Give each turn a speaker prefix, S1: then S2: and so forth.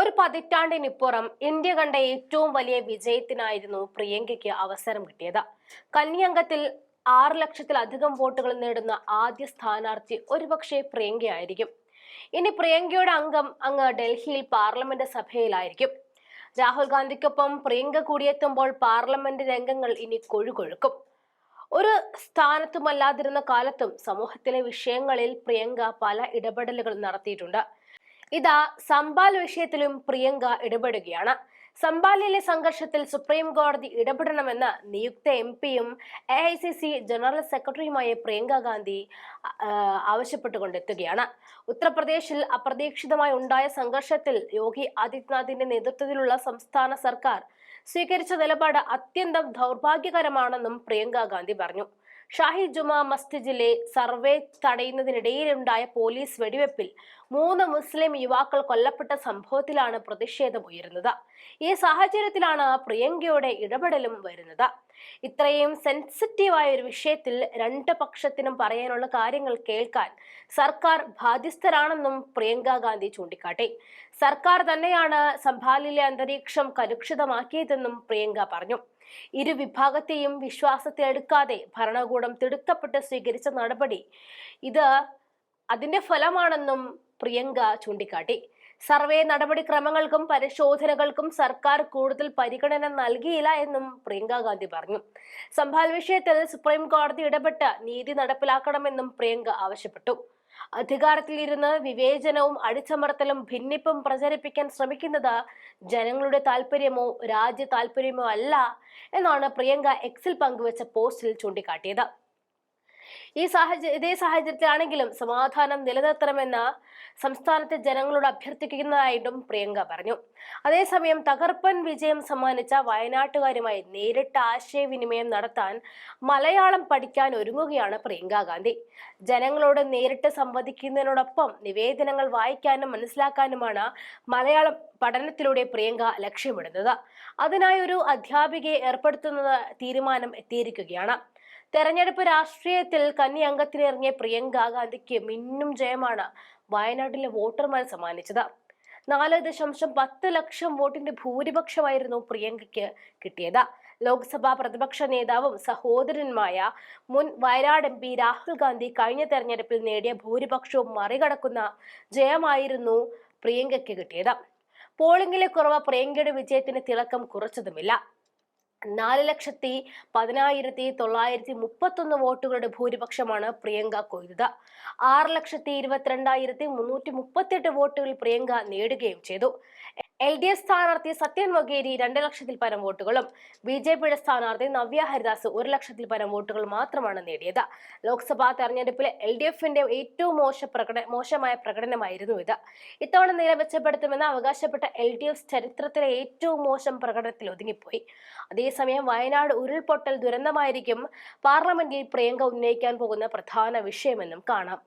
S1: ഒരു പതിറ്റാണ്ടിനിപ്പുറം ഇന്ത്യ കണ്ട ഏറ്റവും വലിയ വിജയത്തിനായിരുന്നു പ്രിയങ്കയ്ക്ക് അവസരം കിട്ടിയത്. കന്യാംഗത്തിൽ ആറ് ലക്ഷത്തിലധികം വോട്ടുകൾ നേടുന്ന ആദ്യ സ്ഥാനാർത്ഥി ഒരുപക്ഷെ പ്രിയങ്കയായിരിക്കും. ഇനി പ്രിയങ്കയുടെ അംഗം അങ്ങ് ഡൽഹിയിൽ പാർലമെന്റ് സഭയിലായിരിക്കും. രാഹുൽ ഗാന്ധിക്കൊപ്പം പ്രിയങ്ക കൂടിയെത്തുമ്പോൾ പാർലമെന്റ് രംഗങ്ങൾ ഇനി കൊഴുകൊഴുക്കും. ഒരു സ്ഥാനത്തുമല്ലാതിരുന്ന കാലത്തും സമൂഹത്തിലെ വിഷയങ്ങളിൽ പ്രിയങ്ക പല ഇടപെടലുകൾ നടത്തിയിട്ടുണ്ട്. ഇതാ സമ്പാൽ വിഷയത്തിലും പ്രിയങ്ക ഇടപെടുകയാണ്. സംബാലിലെ സംഘർഷത്തിൽ സുപ്രീം കോടതി ഇടപെടണമെന്ന് നിയുക്ത എം പിയും A I C C general സെക്രട്ടറിയുമായ പ്രിയങ്ക ഗാന്ധി ആവശ്യപ്പെട്ടുകൊണ്ടെത്തുകയാണ്. ഉത്തർപ്രദേശിൽ അപ്രതീക്ഷിതമായി ഉണ്ടായ സംഘർഷത്തിൽ യോഗി ആദിത്യനാഥിന്റെ നേതൃത്വത്തിലുള്ള സംസ്ഥാന സർക്കാർ സ്വീകരിച്ച നിലപാട് അത്യന്തം ദൗർഭാഗ്യകരമാണെന്നും പ്രിയങ്ക ഗാന്ധി പറഞ്ഞു. ഷാഹി ജുമാ മസ്ജിദിലെ സർവേ തടയുന്നതിനിടയിലുണ്ടായ പോലീസ് വെടിവെപ്പിൽ മൂന്ന് മുസ്ലിം യുവാക്കൾ കൊല്ലപ്പെട്ട സംഭവത്തിലാണ് പ്രതിഷേധം ഉയരുന്നത്. ഈ സാഹചര്യത്തിലാണ് പ്രിയങ്കയുടെ ഇടപെടലും വരുന്നത്. ഇത്രയും സെൻസിറ്റീവായ ഒരു വിഷയത്തിൽ രണ്ട് പക്ഷത്തിനും പറയാനുള്ള കാര്യങ്ങൾ കേൾക്കാൻ സർക്കാർ ബാധ്യസ്ഥരാണെന്നും പ്രിയങ്ക ഗാന്ധി ചൂണ്ടിക്കാട്ടി. സർക്കാർ തന്നെയാണ് സംഭാലിലെ അന്തരീക്ഷം കലുഷിതമാക്കിയതെന്നും പ്രിയങ്ക പറഞ്ഞു. ഇരു വിഭാഗത്തെയും വിശ്വാസത്തെ എടുക്കാതെ ഭരണകൂടം തിടുക്കപ്പെട്ട് സ്വീകരിച്ച നടപടി ഇത് അതിന്റെ ഫലമാണെന്നും പ്രിയങ്ക ചൂണ്ടിക്കാട്ടി. സർവേ നടപടിക്രമങ്ങൾക്കും പരിശോധനകൾക്കും സർക്കാർ കൂടുതൽ പരിഗണന നൽകിയില്ല എന്നും പ്രിയങ്ക ഗാന്ധി പറഞ്ഞു. സംഭാൽ വിഷയത്തിൽ സുപ്രീം കോടതി ഇടപെട്ട് നീതി നടപ്പിലാക്കണമെന്നും പ്രിയങ്ക ആവശ്യപ്പെട്ടു. അധികാരത്തിൽ ഇരുന്ന് വിവേചനവും അടിച്ചമർത്തലും ഭിന്നിപ്പും പ്രചരിപ്പിക്കാൻ ശ്രമിക്കുന്നത് ജനങ്ങളുടെ താല്പര്യമോ രാജ്യ താല്പര്യമോ അല്ല എന്നാണ് പ്രിയങ്ക എക്സിൽ പങ്കുവച്ച പോസ്റ്റിൽ ചൂണ്ടിക്കാട്ടിയത്. ഈ സാഹചര്യ ഇതേ സാഹചര്യത്തിലാണെങ്കിലും സമാധാനം നിലനിർത്തണമെന്ന് സംസ്ഥാനത്തെ ജനങ്ങളോട് അഭ്യർത്ഥിക്കുന്നതായിട്ടും പ്രിയങ്ക പറഞ്ഞു. അതേസമയം തകർപ്പൻ വിജയം സമ്മാനിച്ച വയനാട്ടുകാരുമായി നേരിട്ട് ആശയവിനിമയം നടത്താൻ മലയാളം പഠിക്കാൻ ഒരുങ്ങുകയാണ് പ്രിയങ്ക ഗാന്ധി. ജനങ്ങളോട് നേരിട്ട് സംവദിക്കുന്നതിനോടൊപ്പം നിവേദനങ്ങൾ വായിക്കാനും മനസ്സിലാക്കാനുമാണ് മലയാളം പഠനത്തിലൂടെ പ്രിയങ്ക ലക്ഷ്യമിടുന്നത്. അതിനായി ഒരു അധ്യാപികയെ ഏർപ്പെടുത്തുന്ന തീരുമാനം എത്തിയിരിക്കുകയാണ്. തെരഞ്ഞെടുപ്പ് രാഷ്ട്രീയത്തിൽ കന്നി അംഗത്തിനിറങ്ങിയ പ്രിയങ്ക ഗാന്ധിക്ക് മിന്നും ജയമാണ് വയനാട്ടിലെ വോട്ടർമാർ സമ്മാനിച്ചത്. നാല് ദശാംശം പത്ത് ലക്ഷം വോട്ടിന്റെ ഭൂരിപക്ഷമായിരുന്നു പ്രിയങ്കയ്ക്ക് കിട്ടിയത്. ലോക്സഭാ പ്രതിപക്ഷ നേതാവും സഹോദരനുമായ മുൻ വയനാട് എം പി രാഹുൽ ഗാന്ധി കഴിഞ്ഞ തെരഞ്ഞെടുപ്പിൽ നേടിയ ഭൂരിപക്ഷവും മറികടക്കുന്ന ജയമായിരുന്നു പ്രിയങ്കയ്ക്ക് കിട്ടിയത്. പോളിംഗിലെ കുറവ് പ്രിയങ്കയുടെ വിജയത്തിന് തിളക്കം കുറച്ചതുമില്ല. നാല് ലക്ഷത്തി പതിനായിരത്തി തൊള്ളായിരത്തി മുപ്പത്തൊന്ന് വോട്ടുകളുടെ ഭൂരിപക്ഷമാണ് പ്രിയങ്ക കൊയ്തത്. ആറ് ലക്ഷത്തി ഇരുപത്തിരണ്ടായിരത്തി മുന്നൂറ്റി മുപ്പത്തെട്ട് വോട്ടുകൾ പ്രിയങ്ക നേടുകയും ചെയ്തു. എൽ ഡി എഫ് സ്ഥാനാർത്ഥി സത്യൻ വഗേരി രണ്ട് ലക്ഷത്തിൽ പരം വോട്ടുകളും ബി ജെ പിയുടെ സ്ഥാനാർത്ഥി നവ്യ ഹരിദാസ് ഒരു ലക്ഷത്തിൽ പരം വോട്ടുകൾ മാത്രമാണ് നേടിയത്. ലോക്സഭാ തെരഞ്ഞെടുപ്പിലെ എൽ ഡി എഫിന്റെ ഏറ്റവും മോശ പ്രകട മോശമായ പ്രകടനമായിരുന്നു ഇത്. ഇത്തവണ നില മെച്ചപ്പെടുത്തുമെന്ന് അവകാശപ്പെട്ട എൽ ഡി എഫ് ചരിത്രത്തിലെ ഏറ്റവും മോശം പ്രകടനത്തിൽ ഒതുങ്ങിപ്പോയി. അതേസമയം വയനാട് ഉരുൾപൊട്ടൽ ദുരന്തമായിരിക്കും പാർലമെന്റിൽ പ്രിയങ്ക ഉന്നയിക്കാൻ പോകുന്ന പ്രധാന വിഷയമെന്നും കാണാം.